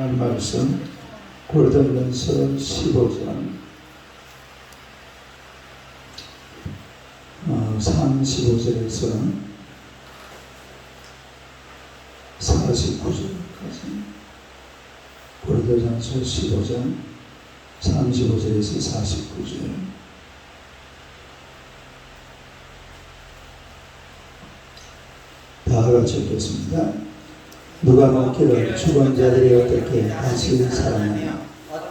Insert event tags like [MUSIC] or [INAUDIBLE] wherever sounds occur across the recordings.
하나님 말씀 고린도전서 15장. 어, 35절에서 49절까지. 고린도전서 15장 35절에서 49절. 다 같이 읽겠습니다. 누가 묻기를 죽은 자들이 어떻게 다시 살아나며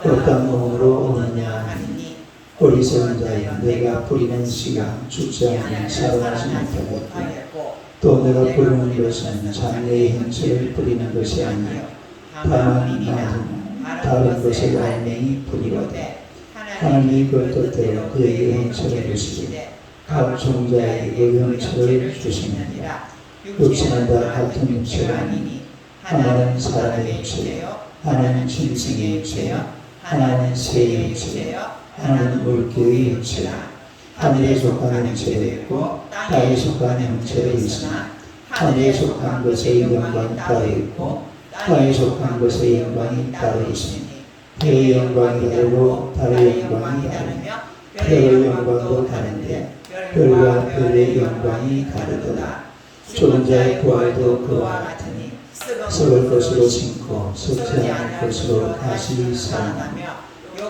어떤 몸으로 오느냐 하니 어리석은 자여 내가 부리는 씨가 죽지 않으면 살아나지 못하겠고 또 내가 부르는 것은 장래의 형체를 부리는 것이 아니요 다만 나는 다른 것을 알맹이 부리거든 하나님이 그 뜻대로 그에게 형체를 주시되 각 종자에게 그 형체를 주시느니라. 육체는 다 같은 육체가 아니니 하나는 사람의 육체요 하나는 짐승의 육체요 하나는 새의 육체요 하나는 물개의 육체라 하늘에 속한 형체도 있고 땅에 속한 형체도 있으나 하늘에 속한 것의 영광이 따로 있고 땅에 속한 것의 영광이 따로 있으니 해의 영광이 다르고 달의 영광이 다르며 별의 영광도 다른데 별과 별의 영광이 다르도다. 죽은 자의 부활도 그와 같으니 썩을 것으로 심고 썩지 않을 것으로 다시 살아나며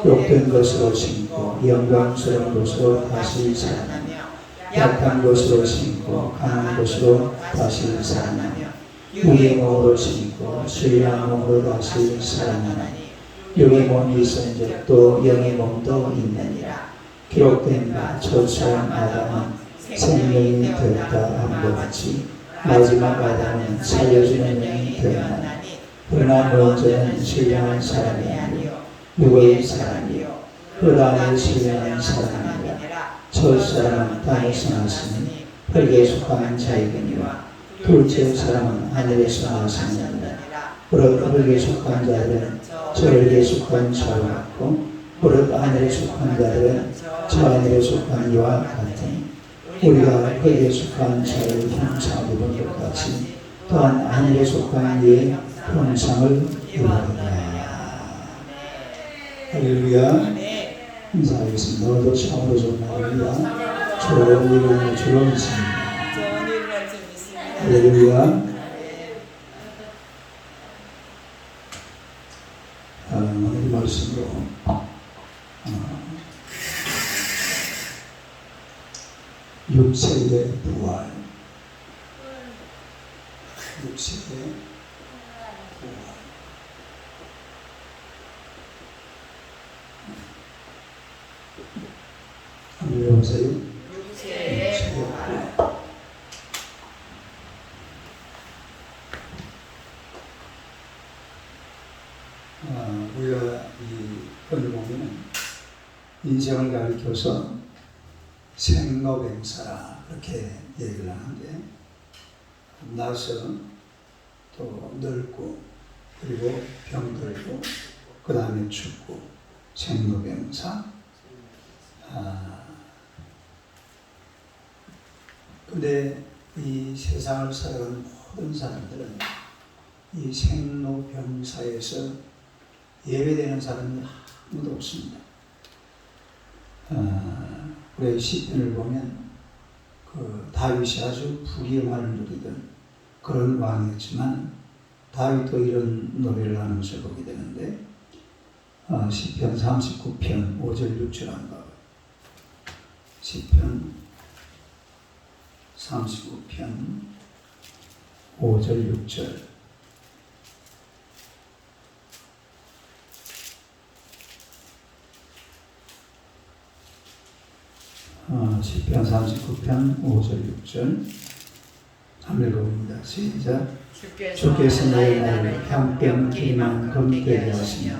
욕된 것으로 심고 영광스러운 것으로 다시 살아나며 약한 것으로 심고 강한 것으로 다시 살아나며 육의 몸으로 심고 신령한 몸으로 다시 살아나니 육의 몸이 있은 적도 영의 몸도 있느니라. 기록된 바 첫사람 아담은 생명이 되었다 함과 같이 마지막 아담은 살려주는 영이 되었나니 그러나 먼저는 신령한 사람이 아니요 누구의 사람이요. 그 다음에 신령한 사람이라. 첫 사람은 땅에서 났으니 흙에 속한 자이거니와 둘째 사람은 하늘에서 났으니라. 그릇 흙에 속한 자들은 저 흙에 속한 자와 같고 그릇 하늘에 속한 자들은 저 하늘에 속한 이와 같으니 우리가 흙에 속한 자의 형상을 입은 것 같이 또한 하늘에 속한 이의 형상을 입으리라 할렐루야 인사하겠습니다. 오늘도 참으로 좋은 날입니다. 좋은 일을 할수 있습니다. 할렐루야 아, 오늘 말씀으로 어, 육체의 부활. 육체의 부활. 한번 외워보세요. 육체의 부활. 아, 인생을 가리켜서 생로병사라 그렇게 얘기를 하는데 나서 또 늙고 그리고 병들고 그 다음에 죽고 생로병사 아, 근데 이 세상을 살아가는 모든 사람들은 이 생로병사에서 예외되는 사람이 아무도 없습니다. 아, 우리 시편을 보면 그 다윗이 아주 부귀영화를 누리던 그런 왕이었지만 다윗도 이런 노래를 하면서 보게 되는데 아, 시편 39편 5절 6절 한번. 시편 39편 5절 6절 어, 시편 39편 5절 6절 한번 읽어봅니다. 시작 주께서 내 나를 향병 길이만큼 되게 하시며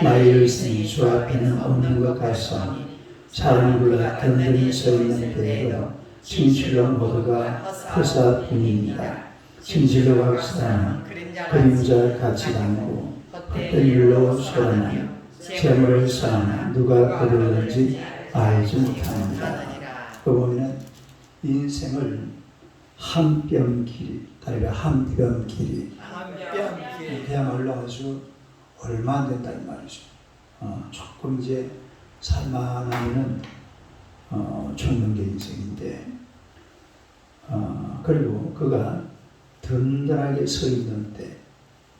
나의 일생이 주 앞에는 없는 것 같사오니 사람 불러 든든히 서 있는 데에도 진실로 모두가 허사뿐입니다. 진실로 각사는 그림자 같이 담고 헛된 일로 소란하며 재물을 쌓으나 누가 거두는지 알지 못합니다. 그 보면은 인생을 한 뼘 길이, 다리가 한뼘 길이, 그야말로 아주 얼마 안 된다 이 말이죠. 어, 조금 이제 살만하면은 어, 죽는 게 인생인데 어, 그리고 그가 든든하게 서 있는 때,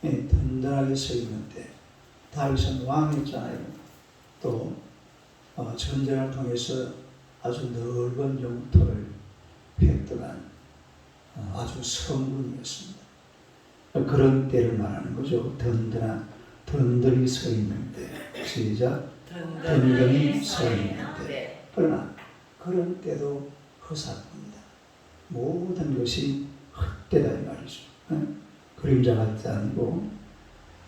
예, 든든하게 서 있는 때, 다윗은 왕이었잖아요. 또 어, 전쟁을 통해서 아주 넓은 영토를 획득한 어, 아주 성군이었습니다. 그런 때를 말하는 거죠. 든든한 든든히 서 있는 때, 시작. 든든히 서 있는 때. 네. 그러나 그런 때도 허사입니다. 모든 것이 헛되다 이 말이죠. 응? 그림자 같지 않고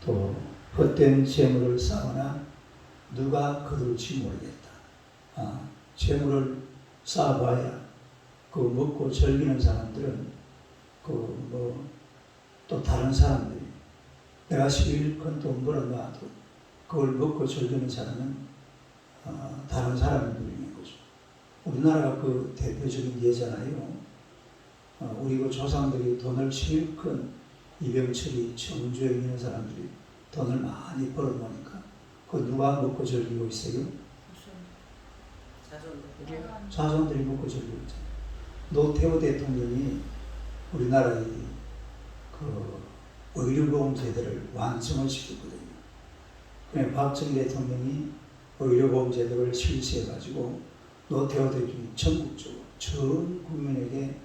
또 헛된 재물을 쌓거나 누가 거둘지 모르겠다. 아, 재물을 쌓아봐야 그 먹고 즐기는 사람들은 그 뭐 또 다른 사람들이 내가 실컷 돈 벌어놔도 그걸 먹고 즐기는 사람은 어, 다른 누리는 거죠. 우리나라가 그 대표적인 예잖아요. 어, 우리 그 조상들이 돈을 실컷 이병철이 청주에 있는 사람들이 돈을 많이 벌어놓으니까 그 누가 먹고 즐기고 있어요? 자손들이 먹고 즐기고 있잖아요. 노태우 대통령이 우리나라의 그 의료보험 제도를 완성을 시켰거든요. 그냥 박정희 대통령이 의료보험 제도를 실시해가지고 노태우 대통령이 전국적으로 전 국민에게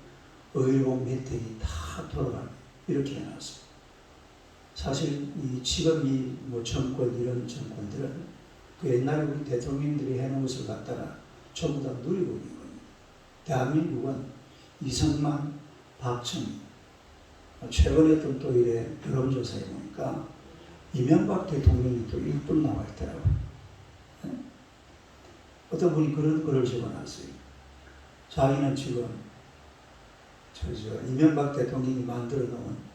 의료보험 혜택이 다 돌아가는 이렇게 해놨어요. 사실 이 지금 이뭐 정권 이런 정권들은 그 옛날에 우리 대통령들이 해놓은 것을 갖다가 전부 다 누리고 있는 겁니다. 대한민국은 이승만, 박정희 최근에 또, 또 이래 여론조사에 보니까 이명박 대통령이 또 1분 나와 있더라고요. 네? 어떤 분이 그런 글을 적어놨어요. 자기는 지금 저, 저 이명박 대통령이 만들어 놓은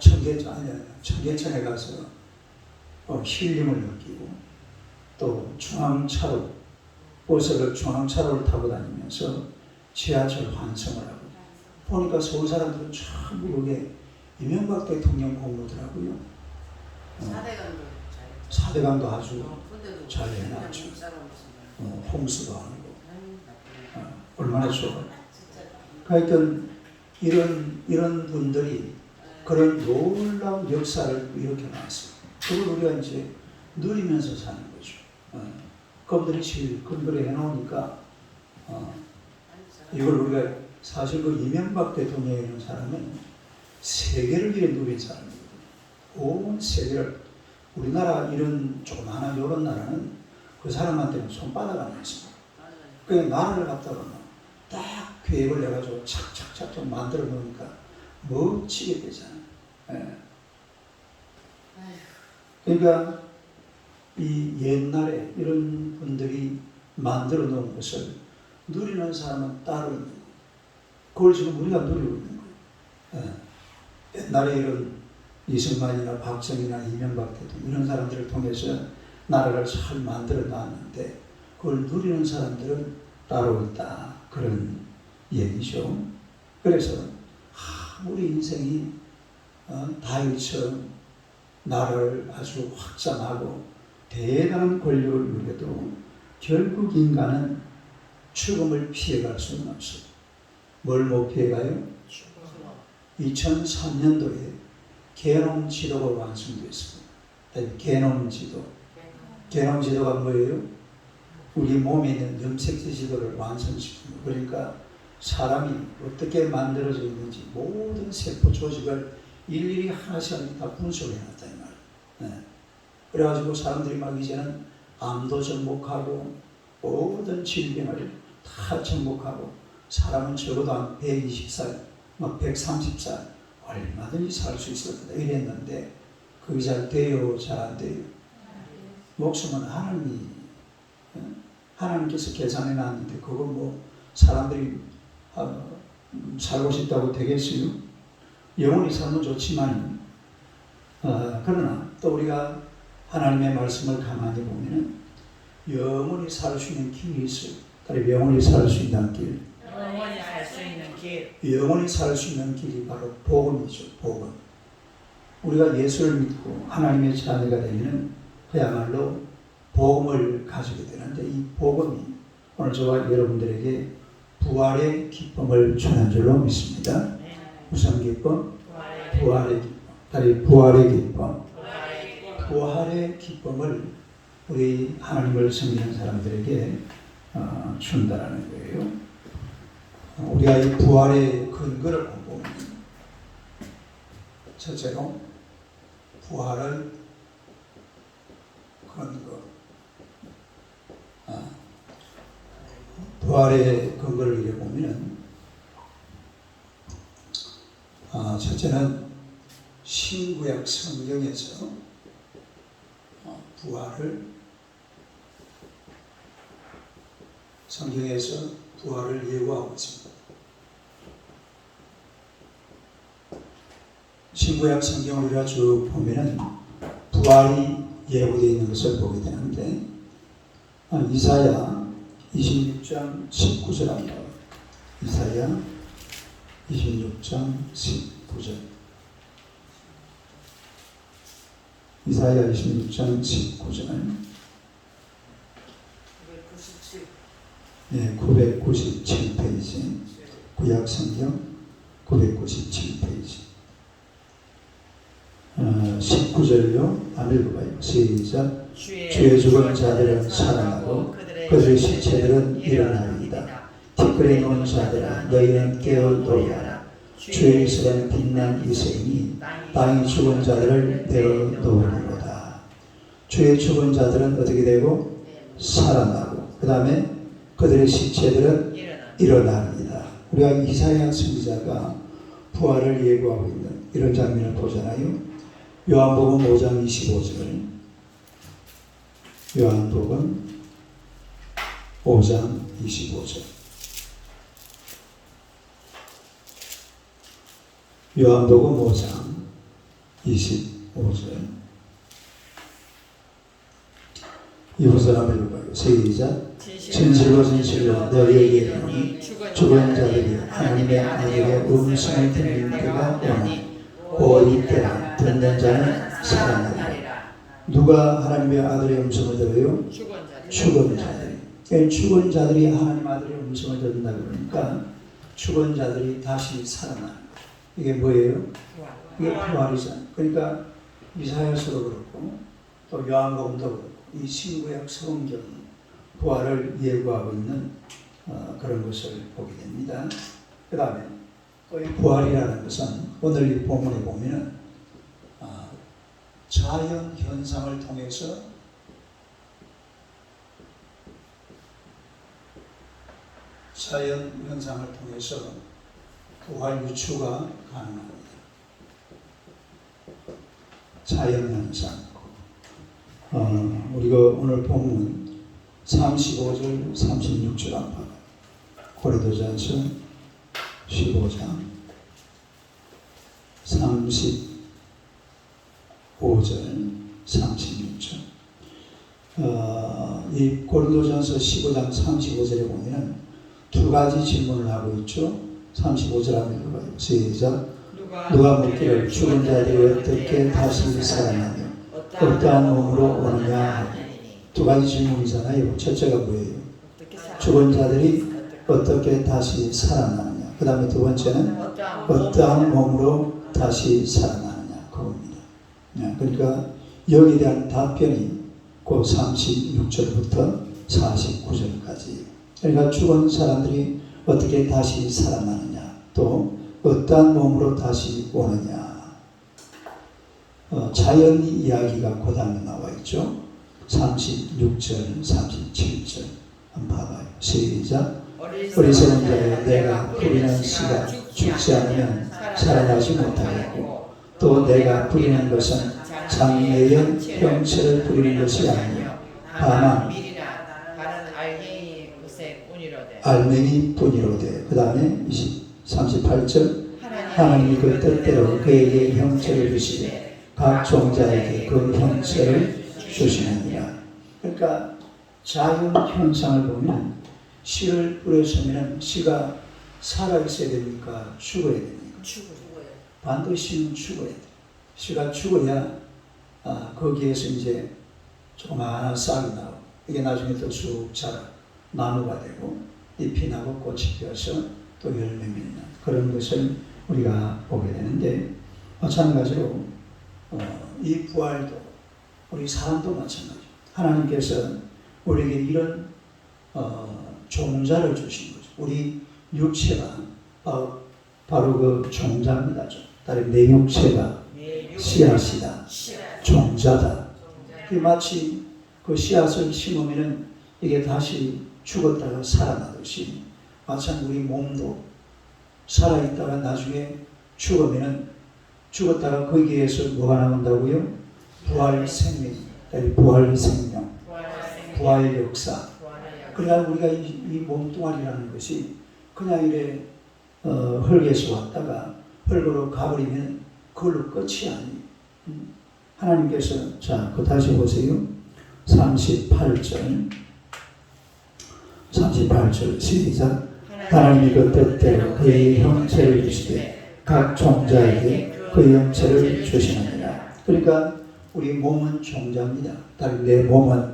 청계천 아니 청계천에 가서 어, 힐링을 느끼고 또 중앙차로 버스를 중앙차로를 타고 다니면서 지하철 환승을 하고 보니까 서울 사람들은 전부 그게 이명박 대통령 공로더라고요. 어, 사대강도 아주 잘 해놨죠. 어, 홍수도 아니고 어, 얼마나 좋아. 하여튼 이런 이런 분들이 그런 놀라운 역사를 이렇게 놨어요. 그걸 우리가 이제 누리면서 사는 거죠. 어, 그분들이 실컷 그래 해놓으니까 어, 이걸 우리가 사실 그 이명박 대통령이라는 사람은 세계를 위해 누린 사람이거든요. 온 세계를 우리나라 이런 조그마한 이런 나라는 그 사람한테는 손바닥 아니었습니다. 그냥 나라를 갖다가 딱 계획을 내가지고 착착착 좀 만들어 놓으니까 멋지게 되잖아요. 예. 그러니까 이 옛날에 이런 분들이 만들어 놓은 것을 누리는 사람은 따로 있는 거예요. 그걸 지금 우리가 누리고 있는 거예요. 예. 옛날에 이런 이승만이나 박정희나 이명박 대통령 이런 사람들을 통해서 나라를 잘 만들어 놨는데 그걸 누리는 사람들은 따로 있다. 그런 얘기죠. 그래서 아, 우리 인생이 어, 다윗처럼 나를 아주 확장하고 대단한 권력을 누려도 결국 인간은 죽음을 피해갈 수는 없어요. 뭘 못 피해가요? 2003년도에 개놈 지도가 완성됐습니다. 개놈 지도. 개놈 지도가 뭐예요? 우리 몸에 있는 염색체 지도를 완성시키는 거. 그러니까 사람이 어떻게 만들어져 있는지 모든 세포 조직을 일일이 하나씩 다 분석을 해놨다 이 말이에요. 네. 그래가지고 사람들이 막 이제는 암도 정복하고 모든 질병을 다 정복하고 사람은 적어도 한 120살, 막 130살 얼마든지 살 수 있을 거다 이랬는데 그게 잘 돼요, 잘 안 돼요. 목숨은 하나님이 어? 하나님께서 계산해 놨는데 그거 뭐 사람들이 어, 살고 싶다고 되겠어요? 영원히 살면 좋지만 어, 그러나 또 우리가 하나님의 말씀을 가만히 보면 영원히 살 수 있는 길이 있어요. 그래 영원히 살 수 있는 길. 영원히 갈수 있는 길. 영원히 살 수 있는 길이 바로 복음이죠. 복음. 우리가 예수를 믿고 하나님의 자녀가 되면 그야말로 복음을 가지게 되는데 이 복음이 오늘 저와 여러분들에게 부활의 기쁨을 주는 줄로 믿습니다. 무슨 기쁨? 부활의. 다리 부활의 기쁨. 부활의 기쁨을 우리 하나님을 섬기는 사람들에게 어, 준다라는 거예요. 어, 우리가 이 부활의 근거를 보면 첫째로 부활을 근거 아, 부활의 근거를 이래 보면 아, 첫째는 신구약 성경에서 어, 부활을 성경에서 부활을 예고하고 있습니다. 신구약 성경을 우리가 쭉 보면은 부활이 예고되어 있는 것을 보게 되는데 아, 이사야 26장 19절입니다. 이사야 26장 19절. 이사야 26장 19절. 예, 997페이지. 구약 성경 997페이지. 어, 19절요. 안 읽어봐요. 시작. 주의 죽은 자들은 살아나고 그들의 시체들은 일어나리이다 티끌에 놓은 자들아 너희는 깨어놓으라 주의 이스라엘 빛난 이생이 땅이 죽은 자들을 내어 놓으리로다 주의 죽은 자들은 어떻게 되고 살아나고 그 다음에 그들의 시체들은 일어납니다. 우리가 이사야 선지자가 부활을 예고하고 있는 이런 장면을 보잖아요. 요한복음 5장 25절. 요한복음 5장 25절. 요한복음 5장 25절. 이것을 한번 읽어봐요. 시작. 진실로 진실로 너희에게 이르노니 죽은 자들이 하나님의 아들의 음성을 듣는 때가 오니 곧 이때라 듣는 자는 살아나리라 누가 하나님의 아들의 음성을 들어요? 죽은 그러니까 죽은 자들이 하나님 아들의 음성을 듣는다 그러니까 죽은 자들이 다시 거예요. 이게 뭐예요? 이게 부활이잖아요. 그러니까 이사야서도 그렇고 또 요한복음도 그렇고 이 신구약 성경이 부활을 예고하고 있는 어, 그런 것을 보게 됩니다. 그 다음에 또 이 부활이라는 것은 오늘 이 본문에 보면은 아, 자연 현상을 통해서 자연 현상을 통해서 부활 유추가 가능합니다. 자연 현상. 어, 우리가 오늘 본문 35절, 36절 한번 고린도전서 15장 35절, 36절 어, 이 고린도전서 15장 35절에 보면 두 가지 질문을 하고 있죠. 35절 한번 읽어봐요. 시작. 누가 묻기를 죽은 자들이 어떻게 다시 살아나며 어떠한 몸으로 오느냐 두 가지 질문이잖아요. 첫째가 뭐예요? 죽은 자들이 어떻게 다시 살아나느냐. 그 다음에 두 번째는 어떠한 몸으로 다시 살아나느냐. 그겁니다. 네, 그러니까 여기에 대한 답변이 그 36절부터 49절까지. 그러니까 죽은 사람들이 어떻게 다시 살아나느냐. 또 어떠한 몸으로 다시 오느냐. 어, 자연 이야기가 그 다음에 나와 있죠. 36절, 37절 한번 봐봐요. 시작. 어리석은 자여 내가 뿌리는 씨가 죽지 않으면 살아나지 못하겠고 또 내가 뿌리는 것은 장래의 형체를 뿌리는 것이 아니요 다만 알맹이 뿐이로되 그 다음에 38절 하나님이 그 뜻대로 그에게 형체를 주시되 각 종자에게 그 형체를 주시느니라. 그러니까 자연 현상을 보면 씨를 뿌렸으면 씨가 살아 있어야 됩니까? 죽어야 됩니까? 반드시 씨는 죽어야 돼. 씨가 죽어야 아, 거기에서 이제 조그마한 싹이 나고 이게 나중에 또 쑥 자라 나무가 되고 잎이 나고 꽃이 피어서 또 열매 맺는 그런 것을 우리가 보게 되는데 마찬가지로 어, 이 부활도 우리 사람도 마찬가지. 하나님께서 우리에게 이런 어, 종자를 주신 거죠. 우리 육체가 바로, 그 종자입니다. 다른 내 육체가 네, 씨앗이다. 씨앗. 종자다. 그 마치 그 씨앗을 심으면은 이게 다시 죽었다가 살아나듯이 마찬가지 우리 몸도 살아있다가 나중에 죽으면은 죽었다가 거기에서 뭐가 나온다고요? 부활 생명, 아니, 부활 생명, 부활 역사. 그러니까 우리가 이, 이 몸뚱아리라는 것이 그냥 이래 어, 흙에서 왔다가 흙으로 가버리면 그걸로 끝이 아니에요. 음. 하나님께서 자, 그 다시 보세요. 38절 38절 시작. 하나님이 그 뜻대로 그의 형체를 주시되 각 종자에게 그 형체를 주시느니라. 그러니까 우리 몸은 종자입니다. 다른 내 몸은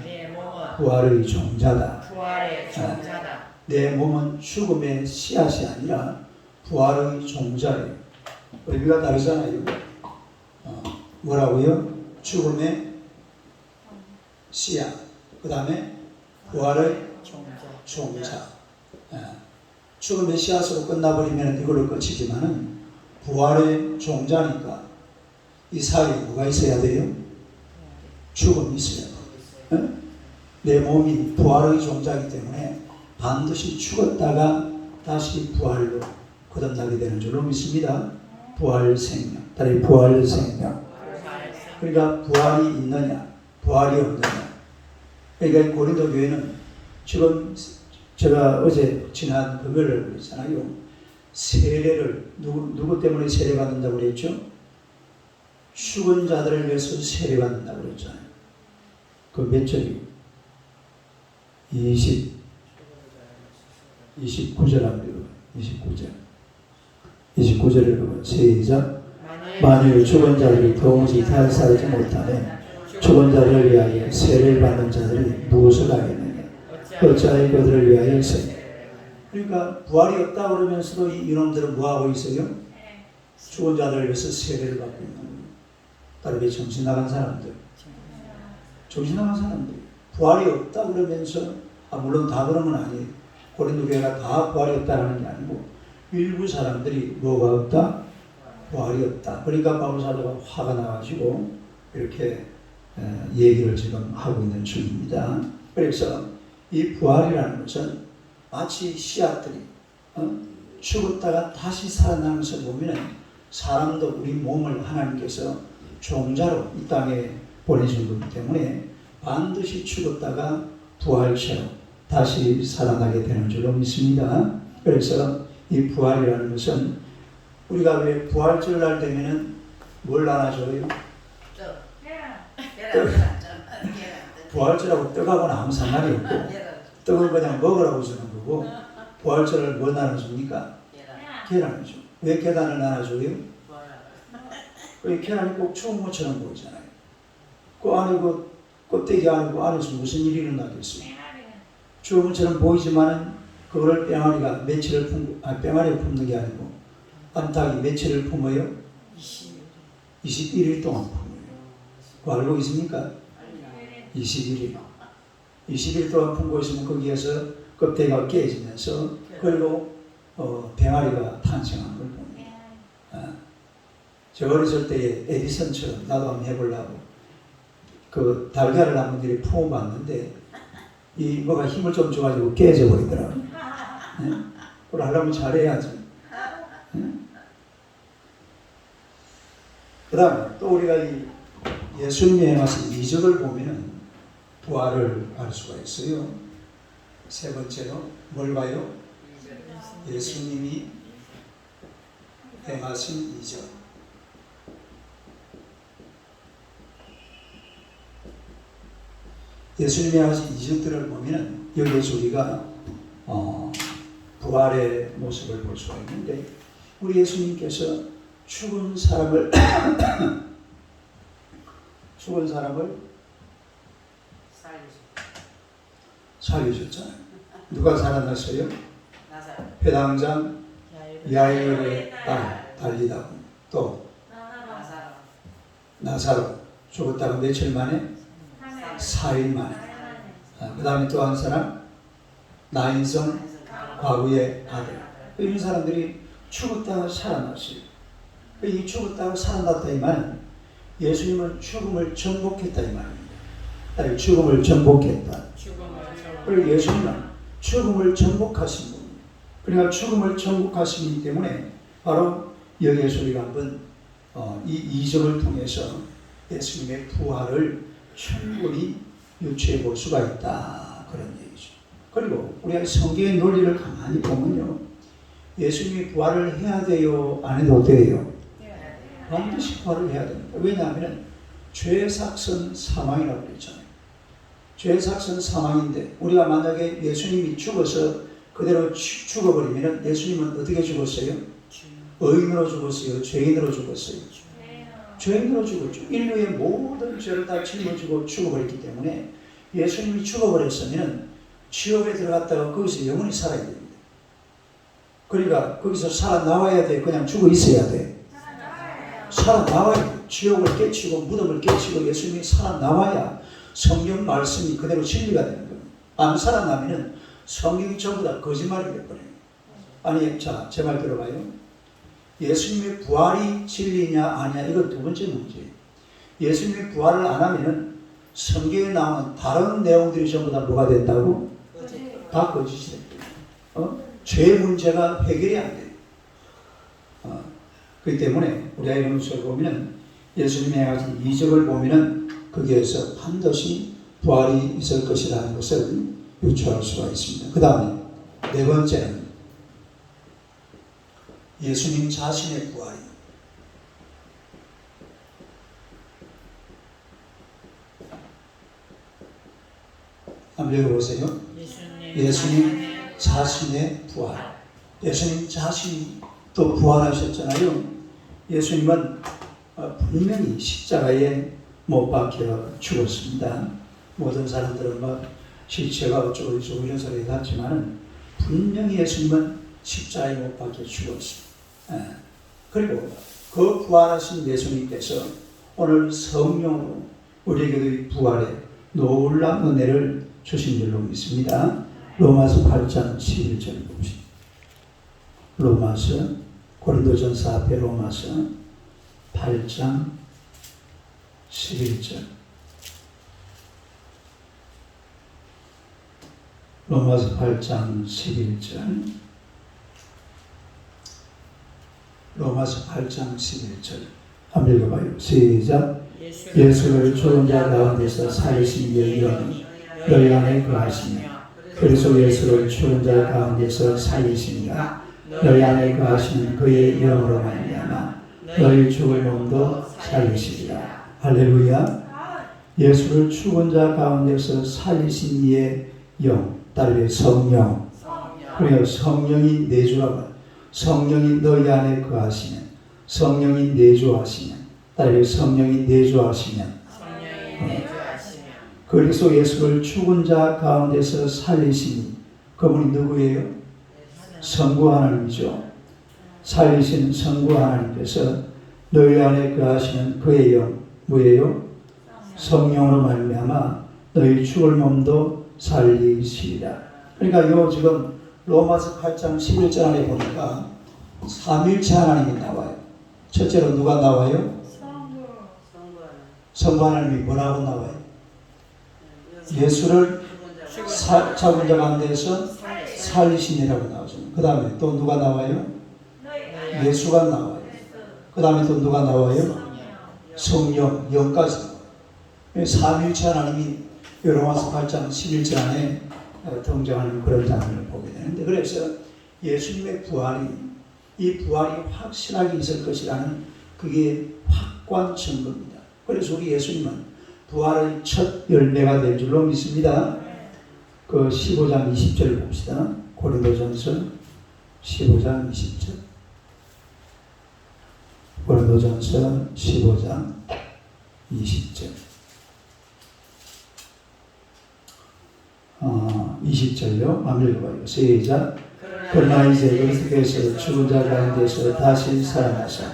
부활의 종자다. 종자다. 내 몸은 죽음의 씨앗이 아니라 부활의 종자예요 의미가 다르잖아요. 어, 뭐라고요? 죽음의 씨앗 그 다음에 부활의 종자. 예. 죽음의 씨앗으로 끝나버리면 이걸로 끝이지만은 부활의 종자니까 이 사이에 뭐가 있어야 돼요? 죽음이 있어야 돼요. 예? 내 몸이 부활의 종자이기 때문에 반드시 죽었다가 다시 부활로 거듭나게 되는 줄로 믿습니다. 부활 생명. 다리 부활 생명. 그러니까 부활이 있느냐, 부활이 없느냐. 그러니까 고린도 교회는 지금 제가 어제 지난 금요일을 그랬잖아요. 세례를 누구 누구 때문에 세례 받는다고 그랬죠? 죽은 자들을 위해서 세례 받는다고 그랬잖아요. 그 몇 절이? 20 29절 합니다. 29절. 29절을 보면 시작. 만일 죽은 자들이 도무지 탈사하지 못하면 죽은 자를 위하여 세례를 받는 자들이 무엇을 하겠 느냐? 어찌하여 그들을 위하여 세 그러니까 부활이 없다 그러면서도 이- 이놈들은 뭐하고 있어요? 죽은 자들을 위해서 세례를 받고 있는. 다르게 정신 나간 사람들. 정신 나간 사람들. 부활이 없다 그러면서 아, 물론 다 그런 건 아니에요. 고린도 교회가 다 부활이 없다라는 게 아니고 일부 사람들이 뭐가 없다? 부활이 없다. 그러니까 바울 사도가 화가 나가지고 이렇게 에, 얘기를 지금 하고 있는 중입니다. 그래서 이 부활이라는 것은 마치 씨앗들이 어? 죽었다가 다시 살아나는 것을 보면 사람도 우리 몸을 하나님께서 종자로 이 땅에 보내준 거기 때문에 반드시 죽었다가 부활체로 다시 살아나게 되는 줄로 믿습니다. 그래서 이 부활이라는 것은 우리가 왜 부활절날 되면은 뭘 나눠줘요? 부활절하고 떡하고는 아무 상관이 없고 [LAUGHS] 떡은 그냥 먹으라고 주는 거고 부활절을 뭐 나눠줍니까? 계란을 줘. 왜 계란을 나눠줘요? 그 계란이 꼭 추운 것처럼 보이잖아요. 그 안에 그 껍데기 안에 그 안에서 무슨 일이 일어나겠어요? 추운 것처럼 보이지만은 그거를 뺑아리가 며칠을 품, 아 뺑아리가 품는 게 아니고 암탉이 며칠을 품어요? 21일 동안 품어요. 그거 알고 있습니까? 21일. 20일 동안 품고 있으면 거기에서 껍데기가 깨지면서 그걸로 어, 병아리가 탄생한 걸 봅니다. 아, 저 어렸을 때에 에디슨처럼 나도 한번 해보려고 그 달걀을 한번 들이 품어봤는데 이 뭐가 힘을 좀 줘가지고 깨져 버리더라고. 네? 그걸 하려면 잘해야지. 그 다음에 또 우리가 이 예수님의 행하신 이적을 보면은 부활을 알 수가 있어요. 세 번째로 뭘 봐요? 예수님이 행하신 이적. 예수님이 하신 이적들을 보면 여기에서 우리가 어, 부활의 모습을 볼 수가 있는데 우리 예수님께서 죽은 사람을 [COUGHS] 죽은 사람을 살리시고 살려줬잖아요. 누가 살아났어요? 나사로. 회당장 야이로 야이로의 딸. 달리다고. 또? 나사로. 죽었다가 며칠 만에? 4일. 만에. 그 다음에 또 한 사람? 나인성 과거의 아들. 이런 사람들이 죽었다가 살아났어요. 이 죽었다가 살아났다 이 말은 예수님은 죽음을 정복했다 이 말입니다. 아니, 죽음을 정복했다. 죽음을 그리고 예수님은 죽음을 정복하신 분입니다. 그러니까 죽음을 정복하시기 때문에 바로 여기에서 우리가 한번 어, 이 이적을 통해서 예수님의 부활을 충분히 유추해 볼 수가 있다 그런 얘기죠. 그리고 우리가 성경의 논리를 가만히 보면요, 예수님이 부활을 해야 돼요, 안 해도 돼요. 반드시 부활을 해야 됩니다. 왜냐하면 죄 삭선 사망이라고 그랬잖아요. 죄삭선 사망인데 우리가 만약에 예수님이 죽어서 그대로 죽- 죽어버리면 예수님은 어떻게 죽었어요? 의인으로 죽었어요? 죄인으로 죽었어요? 죄인으로 죽었죠. 인류의 모든 죄를 다 짊어지고 죽어버렸기 때문에 예수님이 죽어버렸으면 지옥에 들어갔다가 거기서 영원히 살아야 됩니다. 그러니까 거기서 살아나와야 돼. 그냥 죽어 있어야 돼. 살아나와야 돼. 지옥을 깨치고 무덤을 깨치고 예수님이 살아나와야 성경 말씀이 그대로 진리가 되는 겁니다. 안 살아나면은 성경이 전부 다 거짓말이 되버려요. 아니, 자, 제 말 들어봐요. 예수님의 부활이 진리냐 아니냐 이건 두 번째 문제예요. 예수님의 부활을 안 하면은 성경에 나오는 다른 내용들이 전부 다 뭐가 된다고? 다 거짓이 됩니다. 어? 죄 문제가 해결이 안 돼요. 어, 그렇기 때문에 우리가 이런 것을 보면은 예수님의 가진 이적을 보면은 거기에서 반드시 부활이 있을 것이라는 것을 유추할 수가 있습니다. 그 다음에 네 번째는 예수님 자신의 부활이에요. 한번 읽어보세요. 예수님 자신의 부활. 예수님 자신이 또 부활하셨잖아요. 예수님은 어, 분명히 십자가에 못 박혀 죽었습니다. 모든 사람들은 막 실체가 어쩌고 저쩌고 이런 소리 같지만은 분명히 예수님은 십자가에 못 박혀 죽었습니다. 예. 그리고 그 부활하신 예수님께서 오늘 성령으로 우리에게도 이 부활의 놀라운 은혜를 주신 줄로 믿습니다. 로마서 8장 11절 봅시다. 로마서 고린도전서 앞에 로마서 8장 11절. 로마서 8장 11절. 로마서 8장 11절. 한번 읽어봐요. 시작. 예수를 죽은 자 가운데서 살리신 영이 너희 안에 거하시며 그래서 예수를 죽은 자 가운데서 살리시니가 너희 안에 거하시는 그의 영으로 말미암아 너희 죽을 몸도 살리시리라 할렐루야. 예수를 죽은 자 가운데서 살리신 이의 영 따르게 성령. 그래요 성령이 내주라고 성령이 너희 안에 거하시면 성령이 내주하시면 따르게 성령이 내주하시면. 내주하시며 그리스도 예수를 죽은 자 가운데서 살리시니 그분이 누구예요? 성부 하나님이죠. 살리신 성부 하나님께서 너희 안에 거하시는 그의 영 뭐예요? 성령으로 말미암아 너희 죽을 몸도 살리시리라. 그러니까 요 지금 로마서 8장 11절 안에 보니까 삼일체 하나님이 나와요. 첫째로 누가 나와요? 성부 하나님이 뭐라고 나와요? 예수를 사, 잡은 자 가운데서 살리신이라고 나오죠. 그 다음에 또 누가 나와요? 예수가 나와요. 그 다음에 또 누가 나와요? 성령, 영까지 나와요. 삼일체 하나님이 로마서 8장 11절 안에 어, 등장하는 그런 장면을 보게 되는데 그래서 예수님의 부활이 이 부활이 확실하게 있을 것이라는 그게 확고한 증거입니다. 그래서 우리 예수님은 부활의 첫 열매가 될 줄로 믿습니다. 그 15장 20절 봅시다. 고린도전서 15장 20절. 고린도전서 15장 20절 어, 20절요? 한번 읽어봐요. 시작 그러나 이제 예수께서 죽은 자 가운데서 다시 살아나서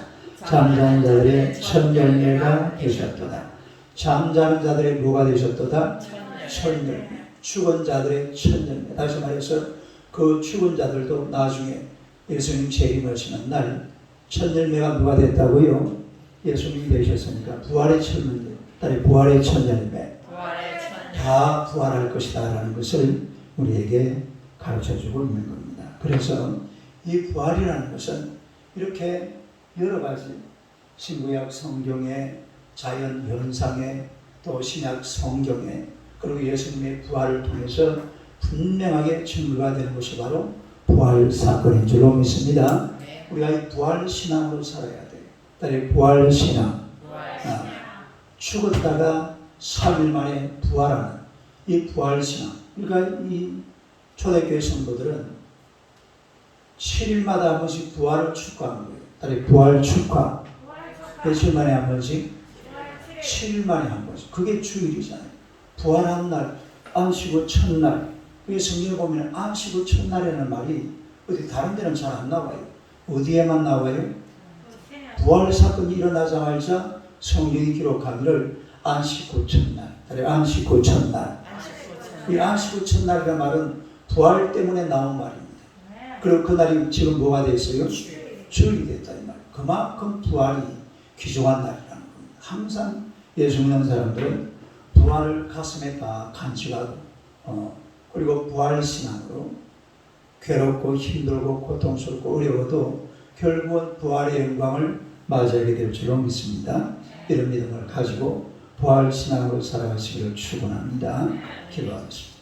잠자는 자들의 천열매가 되셨도다 잠자는 자들의 뭐가 되셨도다? 천열매 죽은 자들의 천열매 다시 말해서 그 죽은 자들도 나중에 예수님 재림하시는 날 첫 열매가 누가 됐다고요? 예수님이 되셨으니까 부활의 첫 열매. 딸의 부활의 첫 열매. 다 부활할 것이다 라는 것을 우리에게 가르쳐 주고 있는 겁니다. 그래서 이 부활이라는 것은 이렇게 여러 가지 신구약 성경의 자연 현상에 또 신약 성경에 그리고 예수님의 부활을 통해서 분명하게 증거가 되는 것이 바로 부활 사건인 줄로 믿습니다. 네. 우리가 이 부활 신앙으로 살아야 돼요. 딸의 부활 신앙. 아, 죽었다가 3일 만에 부활하는 이 부활 신앙. 그러니까 이 초대교회 성도들은 7일마다 한 번씩 부활을 축하하는 거예요. 딸의 부활 축하. 며칠 만에 한 번씩? 7일 만에 한 번씩. 그게 주일이잖아요. 부활한 날, 안식구 첫날. 그게 성경에 보면 안식구 첫날이라는 말이 어디 다른 데는 잘 안 나와요. 어디에만 나와요? 부활 사건이 일어나자마자 성경이 기록하기를 안식구 첫날, 그래 안식구 첫날. 이 안식구 첫날이라는 말은 부활 때문에 나온 말입니다. 그리고 그날이 지금 뭐가 됐어요? 주일이 됐다 이 말. 그만큼 부활이 귀중한 날이라는 겁니다. 항상 예수 믿는 사람들은 부활을 가슴에 다 간직하고 어, 그리고 부활 신앙으로 괴롭고 힘들고 고통스럽고 어려워도 결국은 부활의 영광을 맞이하게 될 줄로 믿습니다. 이런 믿음을 가지고 부활 신앙으로 살아가시기를 축원합니다. 기도하겠습니다.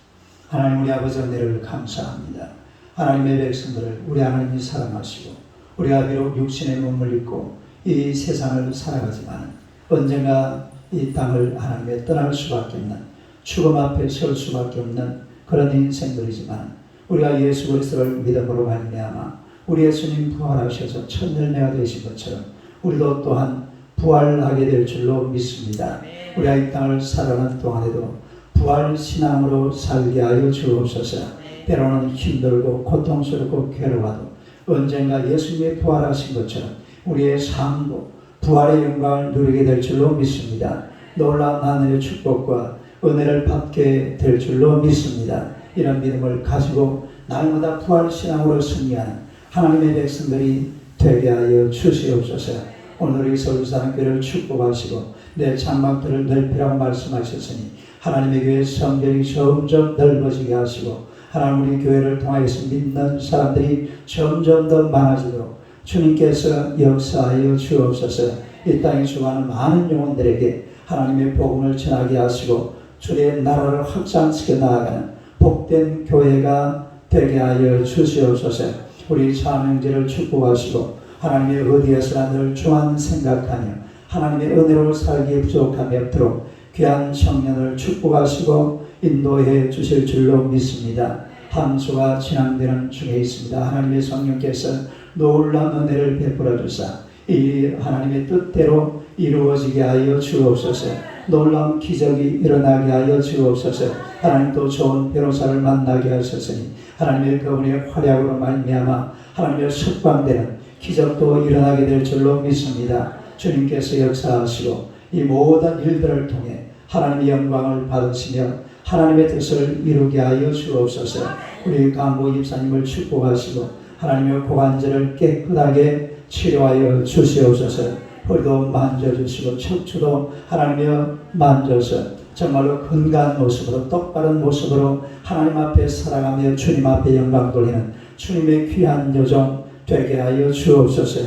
하나님 우리 아버지 은혜를 감사합니다. 하나님의 백성들을 우리 하나님이 사랑하시고 우리가 비록 육신의 몸을 입고 이 세상을 살아가지만 언젠가 이 땅을 하나님의 떠날 수밖에 없는 죽음 앞에 설 수밖에 없는 그런 인생들이지만 우리가 예수 그리스도를 믿음으로 말미암아 우리 예수님 부활하셔서 첫 열매가 되신 것처럼 우리도 또한 부활하게 될 줄로 믿습니다. 우리가 이 땅을 살아가는 동안에도 부활 신앙으로 살게 하여 주옵소서. 때로는 힘들고 고통스럽고 괴로워도 언젠가 예수님의 부활하신 것처럼 우리의 삶도 부활의 영광을 누리게 될 줄로 믿습니다. 놀라운 하늘의 축복과 은혜를 받게 될 줄로 믿습니다. 이런 믿음을 가지고 날마다 부활 신앙으로 승리하는 하나님의 백성들이 되게 하여 주시옵소서. 오늘 이 서울사랑교회를 축복하시고 내 장막들을 넓히라고 말씀하셨으니 하나님의 교회 성전이 점점 넓어지게 하시고 하나님 우리 교회를 통하여서 믿는 사람들이 점점 더 많아지도록 주님께서 역사하여 주옵소서 이 땅에 수많은 많은 영혼들에게 하나님의 복음을 전하게 하시고 주의 나라를 확장시켜 나아가는 복된 교회가 되게 하여 주시옵소서 우리 사명제를 축복하시고 하나님의 어디에서나 늘 중한 생각하며 하나님의 은혜로 살기에 부족함이 없도록 귀한 청년을 축복하시고 인도해 주실 줄로 믿습니다. 함수가 진행되는 중에 있습니다. 하나님의 성령께서 놀라운 은혜를 베풀어 주사 이 하나님의 뜻대로 이루어지게 하여 주옵소서. 놀라운 기적이 일어나게 하여 주옵소서. 하나님 또 좋은 변호사를 만나게 하셨으니 하나님의 그분의 활약으로 말미암아 하나님의 석방되는 기적도 일어나게 될 줄로 믿습니다. 주님께서 역사하시고 이 모든 일들을 통해 하나님의 영광을 받으시며 하나님의 뜻을 이루게 하여 주옵소서. 우리 강모 입사님을 축복하시고 하나님의 고관절을 깨끗하게 치료하여 주시옵소서. 허리도 만져주시고 척추도 하나님여 만져서 정말로 건강한 모습으로 똑바른 모습으로 하나님 앞에 살아가며 주님 앞에 영광 돌리는 주님의 귀한 여정 되게 하여 주옵소서.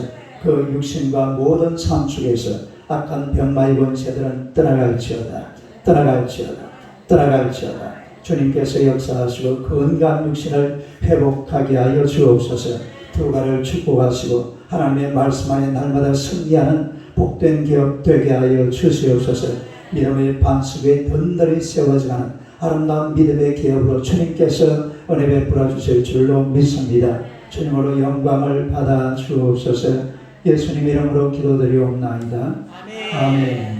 그 육신과 모든 삶 속에서 악한 병마의 권세들은 떠나갈지어다. 떠나갈지어다. 떠나갈지어다. 주님께서 역사하시고 건강한 육신을 회복하게 하여 주옵소서. 두가를 축복하시고 하나님의 말씀 안에 날마다 승리하는 복된 기업 되게 하여 주시옵소서. 믿음의 반석에 든든히 세워지는 아름다운 믿음의 기업으로 주님께서 은혜 베풀어 주실 줄로 믿습니다. 주님으로 영광을 받아 주옵소서. 예수님 이름으로 기도드리옵나이다. 아멘.